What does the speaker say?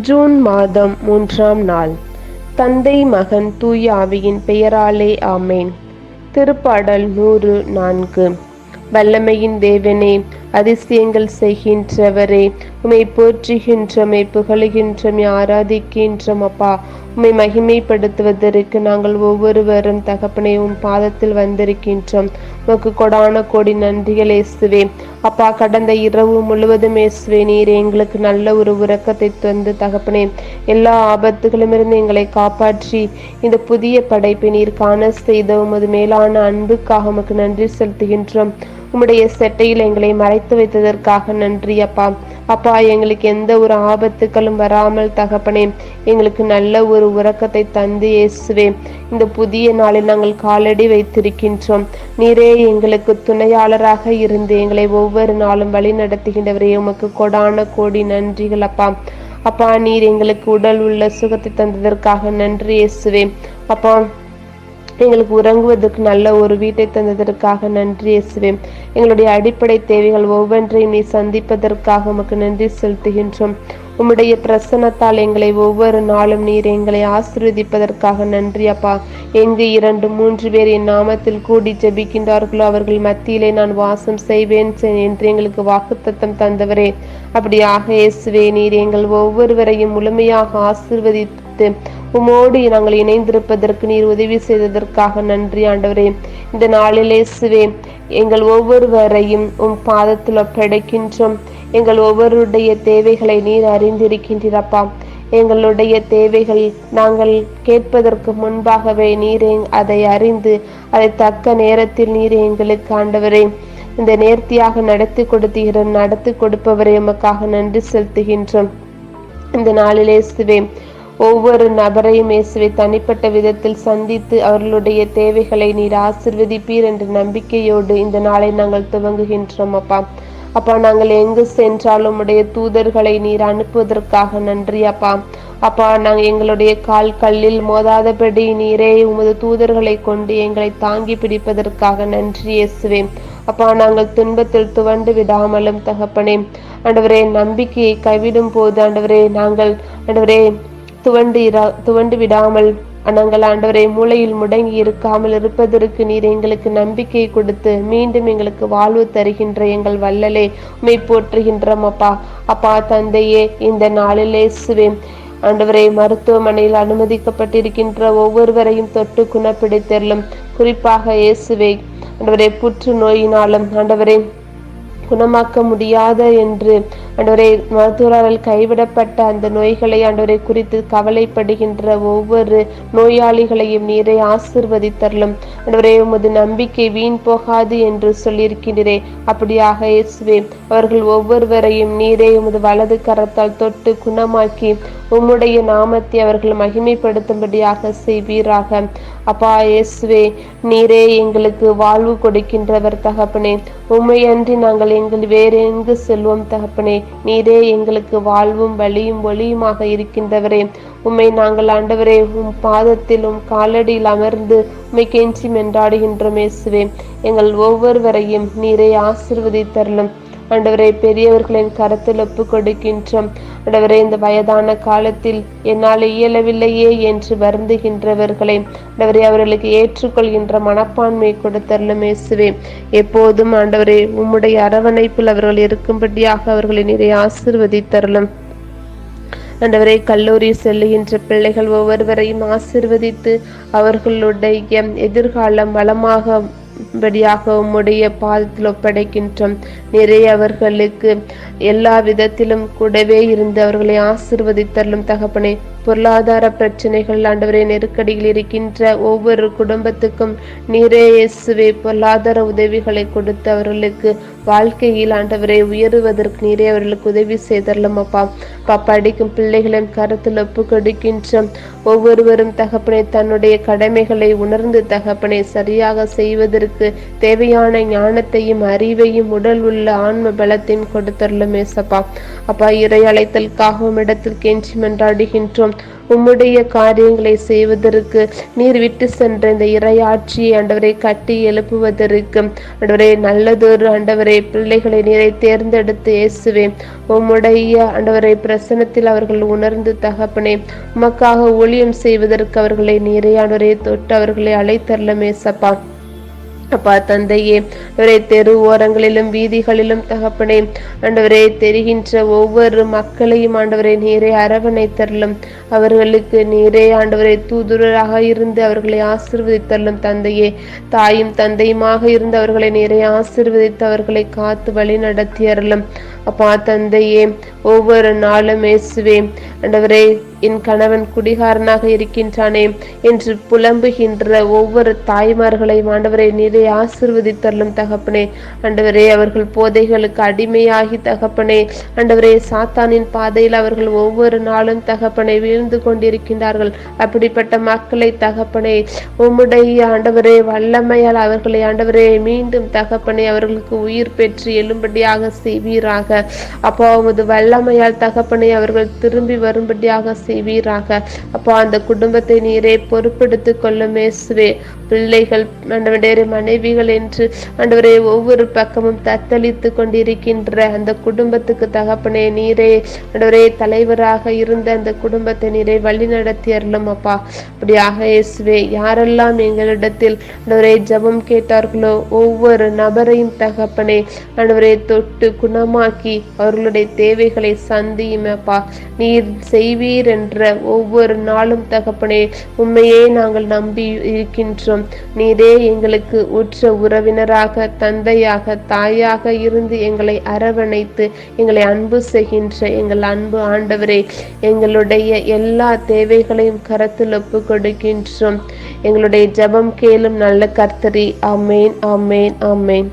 June மாதம் மூன்றாம் நாள். தந்தை மகன் தூய ஆவியின் பெயராலே ஆமேன். திருப்பாடல் நூறு நான்கு. வல்லமையின் தேவனே அதிசயங்கள் செய்கின்றவரே உமை போற்றுகின்றமை புகழுகின்றமை ஆராதிக்கின்றோம் அப்பா. உம்மை மகிமைப்படுத்துவதற்கு நாங்கள் ஒவ்வொருவரும் தகப்பனை உன் பாதத்தில் வந்திருக்கின்றோம். உமக்கு கொடான கோடி நன்றிகள் இயேசுவே. அப்பா கடந்த இரவு முழுவதும் இயேசுவே நீர் எங்களுக்கு நல்ல ஒரு உறக்கத்தை தந்து தகப்பனே. எல்லா ஆபத்துகளுமிருந்து எங்களை காப்பாற்றி இந்த புதிய படைப்பை நீர் காண செய்த உமது மேலான அன்புக்காக உமக்கு நன்றி செலுத்துகின்றோம். உம்முடைய செட்டையில் எங்களை மறைத்து வைத்ததற்காக நன்றி அப்பா. அப்பா எங்களுக்கு எந்த ஒரு ஆபத்துக்களும் வராமல் தகப்பனே எங்களுக்கு நல்ல ஒரு உறக்கத்தை தந்து இயேசுவே. இந்த புதிய நாளில் நாங்கள் காலடி வைத்திருக்கின்றோம். நீரே எங்களுக்கு துணையாளராக இருந்து எங்களை ஒவ்வொரு நாளும் வழி நடத்துகின்றவரே உமக்கு கொடான கோடி நன்றிகள் அப்பா. அப்பா நீர் எங்களுக்கு உடல் உள்ள சுகத்தை தந்ததற்காக நன்றி இயேசுவே. அப்பா எங்களுக்கு உறங்குவதற்கு நல்ல ஒரு வீட்டை தந்ததற்காக நன்றி இயேசுவே. எங்களுடைய அடிப்படை தேவைகள் ஒவ்வொன்றையும் நீ சந்திப்பதற்காக உமக்கு நன்றி செலுத்துகின்றோம். உம்முடைய பிரசன்னத்தால் எங்களை ஒவ்வொரு நாளும் நீர் எங்களை ஆசிர்வதிப்பதற்காக நன்றி அப்பா. எங்கு இரண்டு மூன்று பேர் என் நாமத்தில் கூடி ஜெபிக்கின்றார்களோ அவர்கள் மத்தியிலே நான் வாசம் செய்வேன் என்று எங்களுக்கு வாக்குத்தத்தம் தந்தவரே. அப்படியாக இயேசுவே நீர் எங்கள் ஒவ்வொருவரையும் முழுமையாக ஆசிர்வதித்து உமோடு நாங்கள் இணைந்திருப்பதற்கு நீர் உதவி செய்ததற்காக நன்றி ஆண்டவரே. இந்த நாளில் இயேசுவே எங்கள் ஒவ்வொருவரையும் உம் பாதத்தில் ஒப்படைக்கின்றோம். எங்கள் ஒவ்வொருடைய தேவைகளை நீர் அறிந்திருக்கின்றீரப்பா. எங்களுடைய தேவைகள் நாங்கள் கேட்பதற்கு முன்பாகவே நீரே அதை அறிந்து அதை தக்க நேரத்தில் நீரே எங்களுக்கு ஆண்டவரே. இந்த நேர்த்தியாக நடத்தி கொடுத்துகிற நடத்தி கொடுப்பவரை எமக்காக நன்றி செலுத்துகின்றோம். இந்த நாளிலே சிவே ஒவ்வொரு நபரையும் இயேசுவை தனிப்பட்ட விதத்தில் சந்தித்து அவர்களுடைய தேவைகளை நீர் ஆசிர்வதிப்பீர் என்ற நம்பிக்கையோடு இந்த நாளை நாங்கள் துவங்குகின்றோம் அப்பா. அப்பா நாங்கள் எங்கு சென்றாலும் உடைய தூதர்களை நீர் அனுப்புவதற்காக நன்றி அப்பா. அப்பா நாங்கள் எங்களுடைய கால் கல்லில் மோதாதபடி நீரே உமது தூதர்களை கொண்டு எங்களை தாங்கி பிடிப்பதற்காக நன்றி இயேசுவே. அப்பா நாங்கள் துன்பத்தில் துவண்டு விடாமலும் தகப்பனே. ஆண்டவரே நம்பிக்கையை கைவிடும் போது ஆண்டவரே நாங்கள் ஆண்டவரே துவண்டு துவண்டு விடாமல் நாங்கள் ஆண்டவரை மூளையில் முடங்கி இருக்காமல் இருப்பதற்கு நீர் எங்களுக்கு நம்பிக்கை கொடுத்து மீண்டும் எங்களுக்கு வாழ்வு தருகின்ற எங்கள் வல்லலே உமை போற்றுகின்றோம் அப்பா. அப்பா தந்தையே இந்த நாளிலே சுவேன் ஆண்டவரை மருத்துவமனையில் அனுமதிக்கப்பட்டிருக்கின்ற ஒவ்வொருவரையும் தொட்டு குணப்பிடித்தெல்லும் குறிப்பாக இயேசுவை ஆண்டவரை புற்றுநோயினாலும் ஆண்டவரை குணமாக்க முடியாத என்று ஆண்டவரை மருத்துவரால் கைவிடப்பட்ட அந்த நோய்களை ஆண்டவரை குறித்து கவலைப்படுகின்ற ஒவ்வொரு நோயாளிகளையும் நீரை ஆசிர்வதித்தரலும். ஆண்டவரே உமது நம்பிக்கை வீண் போகாது என்று சொல்லியிருக்கின்றே அப்படியாக இயேசுவே அவர்கள் ஒவ்வொருவரையும் நீரே உமது வலது கரத்தால் தொட்டு குணமாக்கி உம்முடைய நாமத்தை அவர்கள் மகிமைப்படுத்தும்படியாக செய்வீராக. அப்பா இயேசுவே நீரே எங்களுக்கு வாழ்வு கொடுக்கின்றவர் தகப்பனே. உண்மையன்றி நாங்கள் எங்கள் வேறெங்கு செல்வோம் தகப்பனே. நீரே எங்களுக்கு வாழ்வும் வழியும் ஒளியுமாக இருக்கின்றவரே. உம்மை நாங்கள் ஆண்டவரே உம் பாதத்தில் உம் காலடியில் அமர்ந்து உம்மை கெஞ்சி மென்றாடுகின்றோம் இயேசுவே. எங்கள் ஒவ்வொருவரையும் நீரை ஆசிர்வதித்தரலும் ஆண்டவரை பெரியவர்களின் கருத்தில் ஒப்பு கொடுக்கின்றோம் ஆண்டவரே இந்த வயதான காலத்தில் என்னால் இயலவில்லையே என்று வருந்துகின்றவர்களை ஆண்டவரே அவர்களுக்கு ஏற்றுக்கொள்கின்ற மனப்பான்மை கொடுத்தரலும் இயேசுவே. எப்போதும் ஆண்டவரே உம்முடைய அரவணைப்பில் அவர்கள் இருக்கும்படியாக அவர்களை நிறை ஆசிர்வதித்தரலும் ஆண்டவரை கல்லூரி செல்லுகின்ற பிள்ளைகள் ஒவ்வொருவரையும் ஆசிர்வதித்து அவர்களுடைய எதிர்காலம் வளமாக படியாக உம்முடைய பாதத்தில் ஒப்படைக்கின்றோம். நிறைய அவர்களுக்கு எல்லா விதத்திலும் கூடவே இருந்து அவர்களை ஆசிர்வதித்தரலும் தகப்பனே பொருளாதார பிரச்சனைகள் ஆண்டவரை நெருக்கடியில் இருக்கின்ற ஒவ்வொரு குடும்பத்துக்கும் நீரே இயேசுவே பொருளாதார உதவிகளை கொடுத்து அவர்களுக்கு வாழ்க்கையில் ஆண்டவரை உயருவதற்கு நீரே அவர்களுக்கு உதவி செய்தரலும் அப்பா. படிக்கும் பிள்ளைகளின் கருத்தில் ஒப்பு கொடுக்கின்ற ஒவ்வொருவரும் தகப்பனை தன்னுடைய கடமைகளை உணர்ந்து தகப்பனை சரியாக செய்வதற்கு தேவையான ஞானத்தையும் அறிவையும் உடல் உள்ள ஆன்ம பலத்தையும் கொடுத்தரலும் ஏசப்பா. அப்பா இறை அழைத்தலுக்காகவும் இடத்தில் கெஞ்சி மன்றாடுகின்றோம். உம்முடைய காரியங்களை செய்வதற்கு நீர் விட்டு சென்ற இந்த இறையாட்சியை ஆண்டவரை கட்டி எழுப்புவதற்கு ஆண்டவரே நல்லதொரு ஆண்டவரை பிள்ளைகளை நீரை தேர்ந்தெடுத்து இயேசுவே உம்முடைய ஆண்டவரை பிரசனத்தில் அவர்கள் உணர்ந்து தகப்பனே உமக்காக ஊழியம் செய்வதற்கு அவர்களை நீரையானோரே தொட்டு அவர்களை அழைத்தரலமே சப்பா. அப்பா தந்தையே அவரே தெரு ஓரங்களிலும் வீதிகளிலும் தகப்பனே ஆண்டவரே தெரிகின்ற ஒவ்வொரு மக்களையும் ஆண்டவரை நீரே அரவணைத்தரலும் அவர்களுக்கு நீரே ஆண்டவரை தூதுரராக இருந்து அவர்களை ஆசிர்வதித்தரலும் தந்தையே. தாயும் தந்தையுமாக இருந்து அவர்களை நீரை ஆசிர்வதித்து அவர்களை காத்து வழி நடத்தியறலும் அப்பா தந்தையே ஒவ்வொரு நாளும் இயேசுவே ஆண்டவரே என் கணவன் குடிகாரனாக இருக்கின்றானே என்று புலம்புகின்ற ஒவ்வொரு தாய்மார்களை ஆண்டவரை நீரை ஆசிர்வதித்தரலும் தகப்பனே. ஆண்டவரே அவர்கள் போதைகளுக்கு அடிமையாகி தகப்பனே. ஆண்டவரே சாத்தானின் பாதையில் அவர்கள் ஒவ்வொரு நாளும் தகப்பனை வீழ்ந்து கொண்டிருக்கின்றார்கள். அப்படிப்பட்ட மக்களை தகப்பனே உம்முடைய ஆண்டவரே வல்லமையால் அவர்களை ஆண்டவரே மீண்டும் தகப்பனை அவர்களுக்கு உயிர் பெற்று எழும்படியாக செய்வீராக. அப்போ உமது வல்லமையால் தகப்பனை அவர்கள் திரும்பி வரும்படியாக செய்வீராக. அப்போ அந்த குடும்பத்தை நீரே பொறுப்பெடுத்து கொள்ளும் இயேசுவே. பிள்ளைகள் ஆண்டவரே மனைவிகள் என்று ஆண்டவரே ஒவ்வொரு பக்கமும் தத்தளித்து கொண்டிருக்கின்ற அந்த குடும்பத்துக்கு தகப்பனே நீரே ஆண்டவரே தலைவராக இருந்த அந்த குடும்பத்தை நீரே வழி நடத்தி அருளும் அப்பா. அப்படியாக இயேசுவே யாரெல்லாம் எங்களிடத்தில் ஆண்டவரே ஜெபம் கேட்டார்களோ ஒவ்வொரு நபரையும் தகப்பனே ஆண்டவரை தொட்டு குணமாக்கி அவர்களுடைய தேவைகளை சந்தியும் அப்பா. நீர் செய்வீர் என்ற ஒவ்வொரு நாளும் தகப்பனே உண்மையே நாங்கள் நம்பி இருக்கின்றோம். நீரே எங்களுக்கு உற்ற உறவினராக தந்தையாக தாயாக இருந்து எங்களை அரவணைத்து எங்களை அன்பு செய்கின்ற எங்கள் அன்பு ஆண்டவரே எங்களுடைய எல்லா தேவைகளையும் கரத்தில் ஒப்பு கொடுக்கின்றோம். எங்களுடைய ஜெபம் கேளும் நல்ல கர்த்தரி அமேன் அமேன் அமேன்